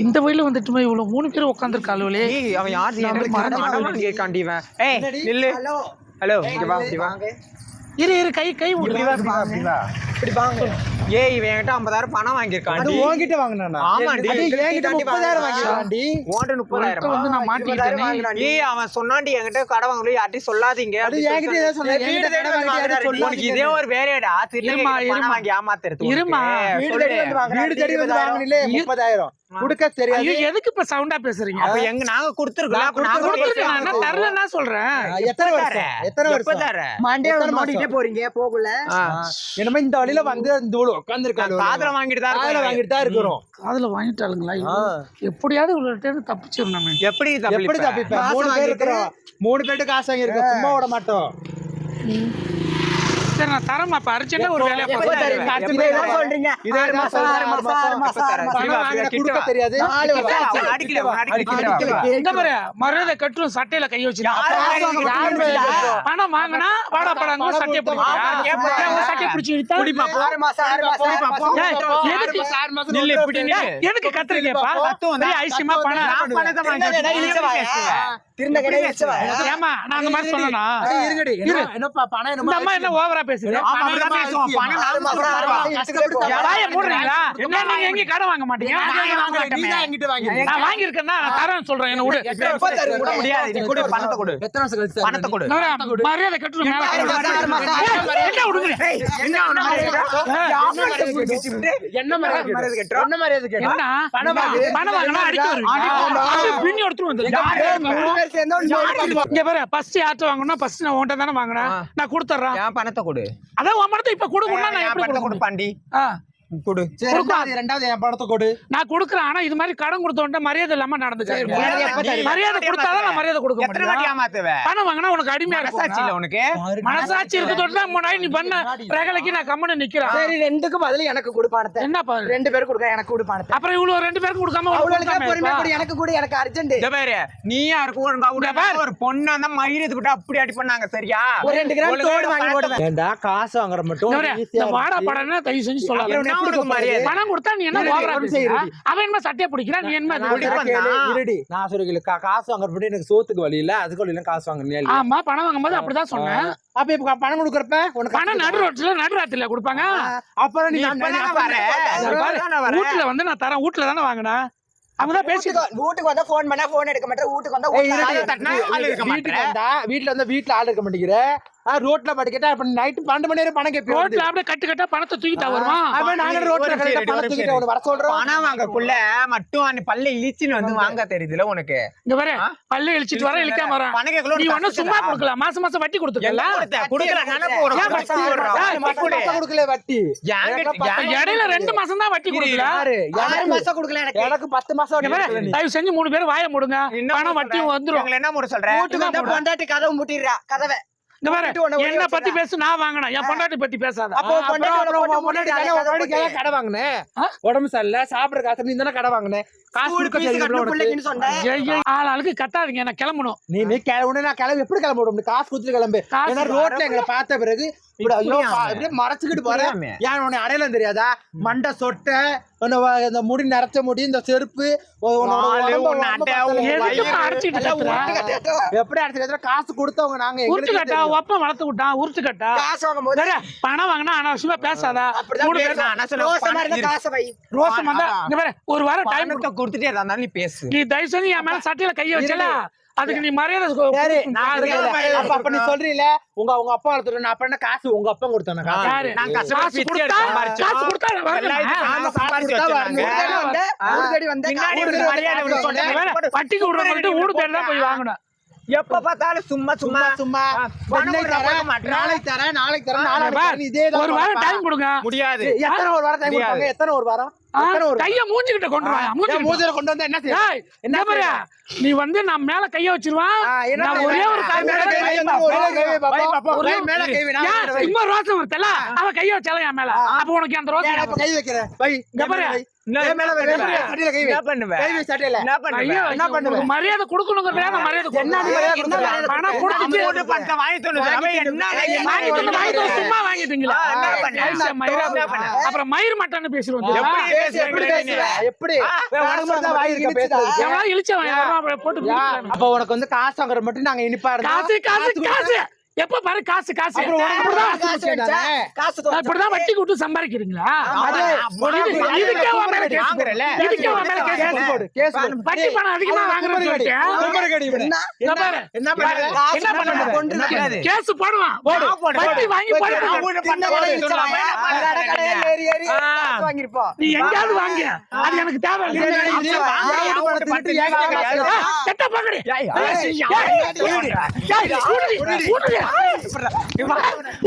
இந்த வழியில வந்துட்டுமே இவ்வளவு? மூணு பேர் உட்காந்துருக்காளுவலே ஏய் அவன் யார். கேட்காண்டி இவன். ஏய் நில்லு. ஹலோ. இங்க வா வா. இரு இரு கை கை விடு ஏய் இவன் என்கிட்ட 50000 பணம் வாங்கியிருக்காண்டி உன்கிட்ட வாங்கினா ஆமாண்டி. என்கிட்ட முப்பதாயிரம் வாங்கினான்டி ஓட்டு உன்கிட்ட வந்து நான் மாட்டிக்கிட்டேனே. ஏய் அவன் சொன்னாண்டி என்கிட்ட கடை வாங்கல யார்ட்டையும் சொல்லாதீங்க. அது என்கிட்ட ஏதோ சொன்ன என்கிட்ட கடை வாங்கிட்டு யாரும் சொல்லாதீங்க. உனக்கு இதே ஒரு வேலையடா. திரும்ப. பணம் வாங்கி ஏமாத்துறது இருமா. வீடு தேடி வந்து வாங்கினா, வீடு தேடி வந்து வாங்கினிலே முப்பதாயிரம். கொடுக்க தெரியாது. எதுக்கு இப்ப சவுண்டா பேசுறீங்க? அப்ப எங்க நாங்க கொடுத்துருக்கோம். அப்ப நாங்க என்ன தரலன்னா சொல்றேன். எத்தனை வருஷம்? எத்தனை வருஷம்? போறீங்க போகல. என்னமோ இந்த வழியில வந்து இந்த உட்காந்துருக்காங்க காதுல வாங்கிட்டு தான் காதுல. வாங்கிட்டு தான் இருக்கிறோம். காதுல வாங்கிட்டாளுங்களா. எப்படியாவது இவ்வளவு தப்பிச்சிடணும் எப்படி எப்படி தப்பிப்ப? தப்பிப்பேன் மூணு பேர் இருக்கிறோம். மூணு பேருக்கு காசு வாங்கியிருக்கோம். சும்மா விட மாட்டோம். சரி நான் தரமா இப்ப அர்ஜென்டா ஒரு வேலையை சொல்றீங்க? தெரியாது. மரியாதை கட்டும் சட்டையில கை வச்சு பணம் வாங்கினா வாடா படாங்க சட்டையை சட்டையை பிடிச்சி எதுக்கு? கத்துறீங்கப்பா? ஐசியமா பணம் திருந்த கடை வச்சுட்டு இழுச்சவா? பேசுவேன். திருந்த கடை இழுச்சவா? ஏமா நான் அந்த மாதிரி என்ன- என்னப்பா பணம் என்ன ஓவரா மூடுறீங்களா என்ன நீங்க எங்க கடன் வாங்க மாட்டீங்க. நான் வாங்கியிருக்கேன்னா நான் தரேன் சொல்றேன். என்ன விடு. முடியாது. நீ கொடு, பணத்தை கொடு. எத்தனை வருஷம் கழிச்சு பணத்தை கொடு. நான் மரியாதை கட்டணும் மேல. ஆறு மாசம் ஆறு மாசம் ஆறு மாசம் என்ன விடுங்க என்ன அவன மாதிரி இருக்கா? என்ன மரியாதை மரியாதை கேட்டோம்? கேட்டோம்? என்ன மரியாதை கேட்டோம்? என்ன? பணம் வாங்கு. பணம் வாங்கினா வருவீங்க பின்னி எடுத்துட்டு வந்து இங்க பாரு ஃபர்ஸ்ட் யார்ட்ட வாங்கணும் ஃபர்ஸ்ட் நான் உன்கிட்ட தானே வாங்கினேன். நான் கொடுத்துட்றேன் என் பணத்தை கொடு அதான் உன் பணத்தை இப்ப கொடுக்கணும்னா நான் எப்படி கொடுக்க கொடு. ரெண்டாவது என் கொடு. நான் கொடுக்குறேன். ஆனா இது மாதிரி கடன் கொடுத்தவன்ட்ட மரியாதை இல்லாம நடந்துக்காது மரியாதை கொடுத்தாதான் நான் மரியாதை கொடுக்க எத்தனை வாட்டி முடியும் ஏமாத்துவ பணம் வாங்கினா உனக்கு அடிமையா மனசாட்சி இல்ல இருக்கும் உனக்கு மனசாட்சி இருக்கு தொட்டு முன்னாடி நீ பண்ண ரகலைக்கு நான் கம்மனு நிக்கிறேன். சரி ரெண்டுக்கும் பதில் எனக்கு கொடு பணத்தை. என்ன பாரு ரெண்டு பேரும் கொடுக்க எனக்கு கொடு பணத்தை. அப்புறம் இவ்வளவு ரெண்டு பேருக்கு கொடுக்காம அவளுக்கு பொறுமையா? கொடு எனக்கு கொடு எனக்கு அர்ஜென்ட் பாரு நீயா இருக்கும் ஒரு பொண்ணு அந்த மயிரத்து விட்டு அப்படி அடி பண்ணாங்க சரியா? ஒரு ரெண்டு கிராம் ஒழுங்கா தோடு வாங்கி பணத்தை போடுவேன். ஏண்டா காசு வாங்குற மட்டும் வாடா. படம்னா தயவு செஞ்சு சொல்லலாம் மரியாதை? பணம் கொடுத்தா நீ என்ன. அவன் என்ன சட்டையை பிடிக்கிறா? நீ என்ன. இருடி. நான் சொல்லுங்க காசு வாங்குற மட்டும் எனக்கு சோத்துக்கு வழி இல்ல அதுக்கு காசு வாங்குறேன் ஆமா பணம் வாங்கும்போது அப்படிதான் சொன்னேன். அப்ப இப்ப பணம் கொடுக்கறப்ப உனக்கு பணம் நடு ரோட்ல நடு ராத்திரில கொடுப்பாங்க. அப்புறம் நீ. வீட்டுல வந்து நான் தரேன். வீட்டுல தானே வாங்கினேன். அவங்கதான் பேசி வீட்டுக்கு வந்தா போன் பண்ணா போன் எடுக்க மாட்டேன். வீட்டுக்கு வந்தா வீட்டுக்கு வந்தா வீட்டுல வந்தா வீட்டுல ஆள் இருக்க மாட்டேங்கிற. ரோட்ல படுக்கிட்டா இப்ப நைட்டு பன்னெண்டு மணி நேரம் பணம் கேட்பேன் ரோட்ல அப்படியே கட்டு கட்டா பணத்தை தூக்கிட்டா வருமா? அப்ப நாங்க ரோட்ல சரி, பணம் தூக்கிட்டு. அவனை வர சொல்றோம். பணம் வாங்கக்குள்ள மட்டும் அந்த பல்ல இழிச்சுன்னு வந்து வாங்க தெரியுதுல உனக்கு. இங்க பாரு? பல்ல இழிச்சிட்டு வர இழிக்காம வரேன் பணம் நீ ஒண்ணும் சும்மா கொடுக்கல மாசம் மாசம் வட்டி கொடுத்துக்கல. கொடுக்கல. நினைப்பு வரும். வட்டி கொடுக்கல? இடையில ரெண்டு மாசம் தான் வட்டி கொடுக்கல. யாரு? ஆறு எனக்கு- மாசம் கொடுக்கல எனக்கு. எனக்கு பத்து மாசம். தயவு செஞ்சு மூணு பேரும் வாய முடுங்க. பணம் வட்டியும்? வந்துரும். என்ன முறை சொல்ற? வீட்டுக்கு வந்தா பொண்டாட்டி கதவை முட்டிடுறா கதவை. இங்க பாரு என்ன பத்தி. பேசு நான் வாங்கினேன் என் பொண்டாட்டி பத்தி பேசாத. கடை வாங்கினேன்? உடம்பு சரியில்ல சாப்பிடுற காசு நீ தானே கடை வாங்கினேன் காசு ஸ்கூல் கொடுக்க ஃபீஸ் தெரியும் கட்டணும் உனக்கு. பிள்ளைக்குன்னு சொன்னேன் ஏய், ஏய், ஆள் ஆளுக்கு கத்தாதீங்க நான் கிளம்பணும் நீ நீ கிளம்பு உடனே நான் கிளம்பி எப்படி கிளம்ப விடும் காசு கொடுத்துட்டு கிளம்பு ரோட்ல எங்களை பார்த்த பிறகு மறைச்சுக்கிட்டு போறேன்? ஏன் உன்னை அடையாளம் தெரியாதா? மண்டை சொட்டை இந்த முடி நரைச்ச முடி இந்த செருப்பு? எப்படி அடிச்சு காசு கொடுத்தவங்க நாங்க எங்களுக்கு கட்டா. ஒப்பம் வளர்த்து விட்டான். உருட்டு கட்டா காசு வாங்கும் போது பணம் வாங்கினா அனாவசியமா பேசாத. ரோசமா ஒரு வாரம் டைம் கொடுத்துட்டே இருந்தா நீ பேசு. நீ தயவு செஞ்சு என் மேல சட்டையில கைய வச்சல அதுக்கு நீ மரியாதை சரி. நான் அப்ப அப்ப நீ சொல்றீல உங்க உங்க அப்பா வளர்த்துட்டு நான் அப்ப என்ன காசு உங்க அப்பா கொடுத்தானே காசு? யாரு? நான் கஷ்டப்பட்டு காசு பிச்சை எடுத்து கொடுத்தா நான் வரணுமா? சம்பாரிச்சு பின்னாடி ஒரு மரியாதை பாரு, வட்டிக்கு விடுறவங்கள்ட்ட ஊடு பேர் தான் போய் வாங்கணும். எப்ப பார்த்தாலும் சும்மா சும்மா சும்மா ஆ, சும்மா பணம் இன்னைக்கு கொடுக்க தரேன், மாட்டேன். நாளைக்கு தரேன் நாளைக்கு தரேன் நாளைக்கு தரேன். இதே தான் ஒரு வாரம். டைம் கொடுங்க. முடியாது. எத்தனை ஒரு வாரம் டைம். கொடுப்பாங்க? எத்தனை ஒரு வாரம்? கைய மூஞ்சிக்கிட்ட கொண்டு வா மூஞ்சில கொண்டு வந்தா என்ன என்ன பாரு நீ வந்து நான் மேல கைய வச்சிருவான் ஒரே ஒரு கை மேல கை மேல கை இன்னொரு ரோசம் வருத்தல மேல. அப்ப உனக்கு அந்த ரோசம் அப்ப கை வைக்கிற பை இங்க பாரு. மரியாதை கொடுக்கணுங்கிற மரியாதை சும்மா வாங்கிட்டீங்களா? அப்புறம் மயிர் மட்டன் பேசுவோம் பேசி எப்படி பேசுவ? எப்படி? எவ்வளவு போட்டு அப்ப உனக்கு வந்து காசு வாங்குற மட்டும் நாங்க இனிப்பாரு காசு காசு காசு. எப்ப பாரு காசு காசு அப்படிதான் வட்டி கூட்டு சம்பாதிக்கிறீங்களா வட்டி பணம் அதிகமா வாங்குறது கேஸ் போடுவான் வட்டி வாங்கி நீ எங்கயாவது வாங்க அது எனக்கு தேவை கெட்ட பாக்கடி பயப்படுறேன்